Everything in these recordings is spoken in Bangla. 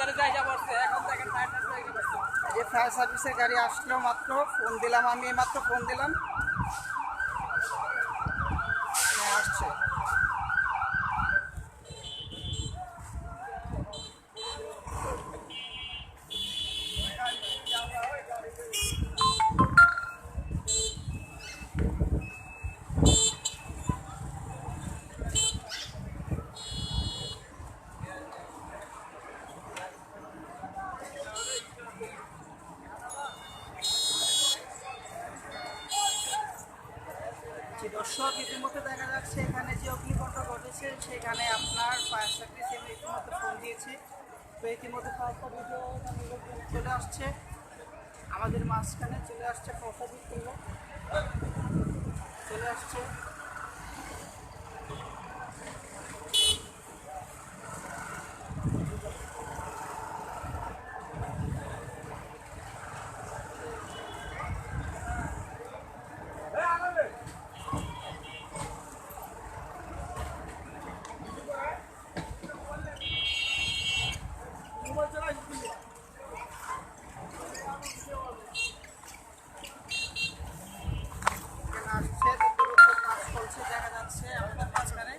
এই যে ফায়ার সার্ভিসের গাড়ি আসলো মাত্র ফোন দিলাম আমি মাত্র ফোন দিলাম হ্যাঁ, আসছে যে দর্শক ইতিমধ্যে দেখা যাচ্ছে এখানে যে অগ্নিকাণ্ড ঘটেছে, সেখানে আপনার ফায়ার সার্ভিস এমনি ইতিমধ্যে ফোন দিয়েছে। তো ইতিমধ্যে ফায়ার ভিডিও চলে আসছে। আমাদের মাঝখানে চলে আসছে কথা চলে আসছে। দেখা যাচ্ছে আমাদের মাঝখানে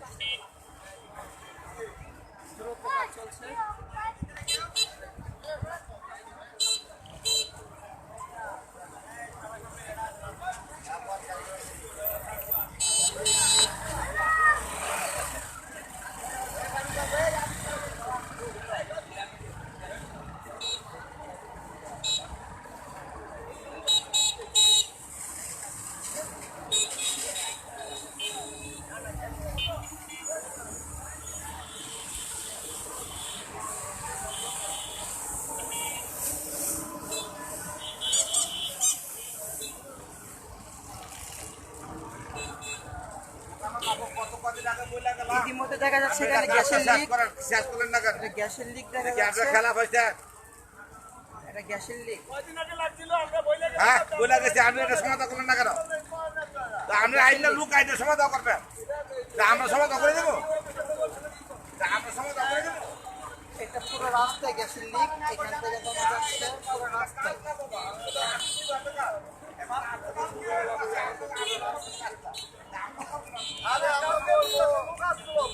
দ্রুত কাজ চলছে ইতিমধ্যে দেখা যাচ্ছে এখানে গ্যাসের লিক গ্যাসের লিক দেখা যাচ্ছে। খেলা পয়সা এটা গ্যাসের লিক হ্যাঁ বলে গেছে। আপনি এটা সমাধান করলেন না কেন? তা আপনি আইনটা লোক আইনটা সমাধান করবেন। তা আমরা সমাধান করে দেবো? তা আমরা সমাধান করে দেবো? এটা পুরো রাস্তায় গ্যাসের লিক এখান থেকে দেখা যাচ্ছে পুরো রাস্তায়। এটা হচ্ছে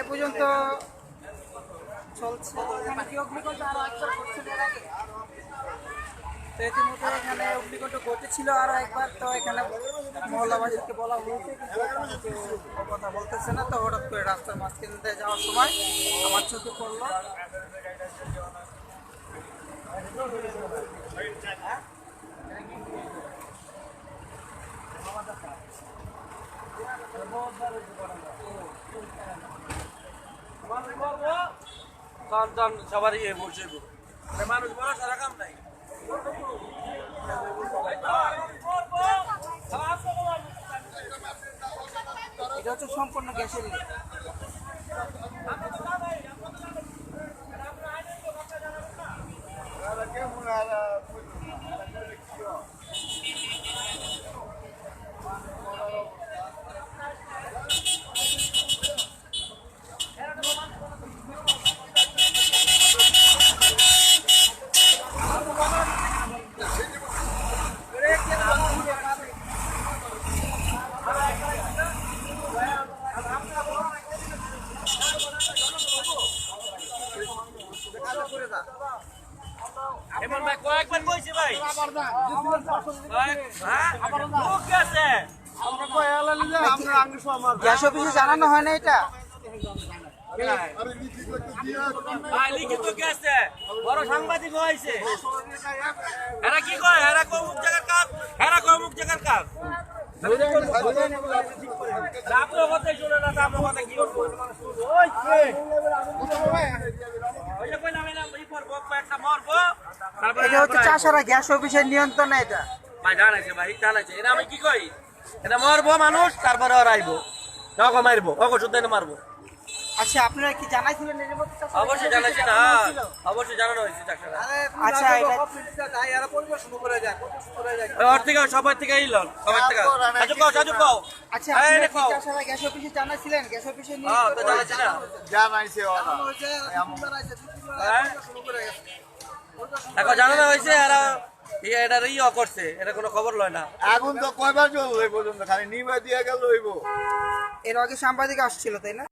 এ পর্যন্ত চলছে। তো ইতিমধ্যে এখানে অগ্নিকাণ্ড ঘটেছিল আরও একবার, তো এখানে মহল্লাবাসীকে বলা কথা বলতেছে না, তো হঠাৎ করে রাস্তার মাঝখান দিয়ে যাওয়ার সময় আমার চোখে পড়ল। সবারই বলছে মানুষ বড় সারা কাম নাই এটা সম্পূর্ণ গ্যাসের লিক এমন ভাই কয়েকবার কইছি ভাই ভাই, হ্যাঁ লোক গেছে গ্যাস অফিসে জানানো হয় না এটা? ভাই লিখিত গেছে বড় সাংবাদিক হয়েছে এরা কি কয়? এরা কো মুখ জায়গার কাজ? এরা কো মুখ জায়গার কাজ? আপনার কথা শুনে না তো আপনার কথা কি করব ওই কইলাম একটা মরবো। এটা হচ্ছে চাষারা গ্যাস অফিসের নিয়ন্ত্রণে এটা। ভাই জানাইছে ভাই জানাইছে এটা আমি কি কই? এটা মরবো মানুষ তারপরে ওরা আইবো। ওকে মারবো ওকে শুদ্ধ মারবো। আচ্ছা আপনারা কি জানাইছিলেন এর মধ্যে অবশ্যই জানাইছে অফিসে না অবশ্যই জানানো হয়েছে চাকরা আচ্ছা এটা ওর থেকে সবার থেকে ইলন সবার থেকে। সাজু কও সাজু কও আচ্ছা এই কও চাষারা গ্যাস অফিসে জানাইছিলেন? গ্যাস অফিসে হ্যাঁ তো জানাইছে না। হ্যাঁ? এখন জানানো হয়েছে এরা এটার এটা ইয়ে করছে এটা কোনো খবর লয় না। আগুন তো কয়বার চলবে এই পর্যন্ত খালি নিভা দিয়ে গেল হইব। এর আগে সাংবাদিক আসছিল তাই না?